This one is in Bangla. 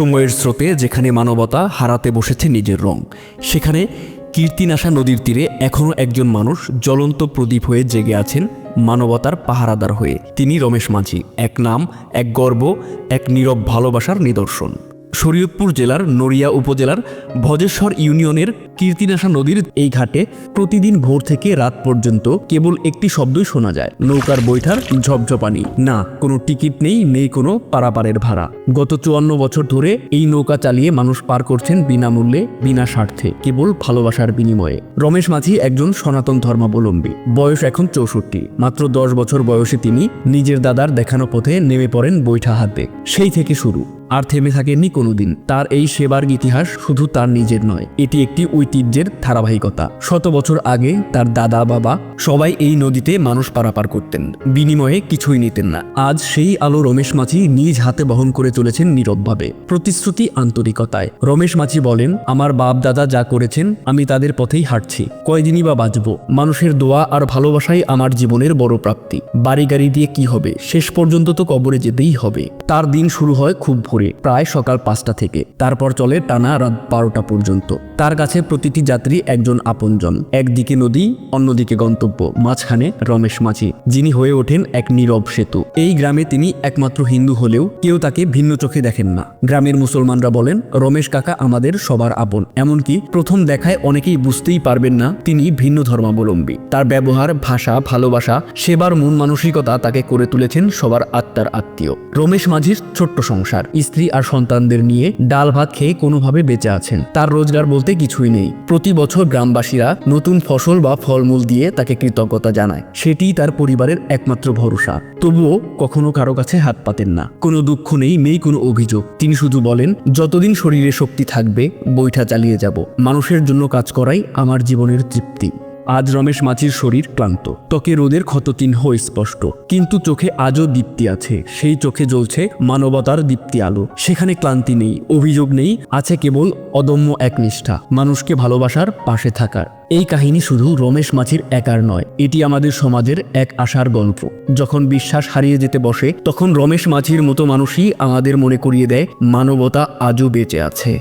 সময়ের স্রোতে যেখানে মানবতা হারাতে বসেছে নিজের রং, সেখানে কীর্তিনাশা নদীর তীরে এখনও একজন মানুষ জ্বলন্ত প্রদীপ হয়ে জেগে আছেন মানবতার পাহারাদার হয়ে। তিনি রমেশ মাঝি, এক নাম, এক গর্ব, এক নীরব ভালোবাসার নিদর্শন। শরীয়তপুর জেলার নড়িয়া উপজেলার ভজেশ্বর ইউনিয়নের কীর্তিনাশা নদীর এই ঘাটে প্রতিদিন ভোর থেকে রাত পর্যন্ত কেবল একটি শব্দই শোনা যায়। নৌকার বৈঠার ঝপঝপানি। না, কোনো টিকিট নেই নেই কোনো পারাপারের ভাড়া। গত চুয়ান্ন বছর ধরে এই নৌকা চালিয়ে মানুষ পার করছেন বিনামূল্যে, বিনা স্বার্থে, কেবল ভালোবাসার বিনিময়ে। রমেশ মাঝি একজন সনাতন ধর্মাবলম্বী। বয়স এখন চৌষট্টি। মাত্র দশ বছর বয়সে তিনি নিজের দাদার দেখানো পথে নেমে পড়েন বৈঠা হাতে। সেই থেকে শুরু। আর থেমে থাকেননি কোনোদিন। তার এই সেবার ইতিহাস শুধু তার নিজের নয়, এটি একটি ঐতিহ্যের ধারাবাহিকতা। শত বছর আগে তার দাদা, বাবা সবাই এই নদীতে মানুষ পারাপার করতেন। বিনিময়ে কিছুই নিতেন না। আজ সেই আলো রমেশ মাঝি নিজ হাতে বহন করে চলেছেন নীরবভাবে। প্রতিশ্রুতি আন্তরিকতায়। রমেশ মাঝি বলেন, আমার বাপ দাদা যা করেছেন, আমি তাদের পথেই হাঁটছি। কয়দিনই বা বাঁচব? মানুষের দোয়া আর ভালোবাসাই আমার জীবনের বড় প্রাপ্তি। বাড়ি গাড়ি দিয়ে কি হবে? শেষ পর্যন্ত তো কবরে যেতেই হবে। তার দিন শুরু হয় খুব ভোরে, প্রায় সকাল পাঁচটা থেকে। তারপর চলে টানা রাত বারোটা পর্যন্ত। তার কাছে প্রতিটি যাত্রী একজন আপনজন। একদিকে নদী, অন্যদিকে গন্তব্য, মাঝখানে রমেশ মাঝি, যিনি হয়ে ওঠেন এক নীরব সেতু। এই গ্রামে তিনি একমাত্র হিন্দু হলেও কেউ তাকে ভিন্ন চোখে দেখেন না। গ্রামের মুসলমানরা বলেন, রমেশ কাকা আমাদের সবার আপন। এমনকি প্রথম দেখায় অনেকেই বুঝতেই পারবেন না তিনি ভিন্ন ধর্মাবলম্বী। তার ব্যবহার, ভাষা, ভালোবাসা, সেবার মন মানসিকতা তাকে করে তুলেছেন সবার আত্মার আত্মীয়। রমেশ মাঝির ছোট্ট সংসার। স্ত্রী আর সন্তানদের নিয়ে ডাল ভাত খেয়ে কোনোভাবে বেঁচে আছেন। তার রোজগার বলতে কিছুই নেই। প্রতি বছর গ্রামবাসীরা নতুন ফসল বা ফলমূল দিয়ে তাকে কৃতজ্ঞতা জানায়। সেটিই তার পরিবারের একমাত্র ভরসা। তবুও কখনো কারও কাছে হাত পাতেন না। কোনো দুঃখ নেই নেই কোনো অভিযোগ। তিনি শুধু বলেন, যতদিন শরীরে শক্তি থাকবে, বৈঠা চালিয়ে যাব। মানুষের জন্য কাজ করাই আমার জীবনের তৃপ্তি। আজ রমেশ মাঝির শরীর ক্লান্ত। ত্বকে রোদের ক্ষতচিহ্ন স্পষ্ট। কিন্তু চোখে আজও দীপ্তি আছে। সেই চোখে জ্বলছে মানবতার দীপ্তি আলো। সেখানে ক্লান্তি নেই, অভিযোগ নেই, আছে কেবল অদম্য এক নিষ্ঠা, মানুষকে ভালোবাসার পাশে থাকার। এই কাহিনী শুধু রমেশ মাঝির একার নয়, এটি আমাদের সমাজের এক আশার গল্প। যখন বিশ্বাস হারিয়ে যেতে বসে, তখন রমেশ মাঝির মতো মানুষই আমাদের মনে করিয়ে দেয়, মানবতা আজও বেঁচে আছে।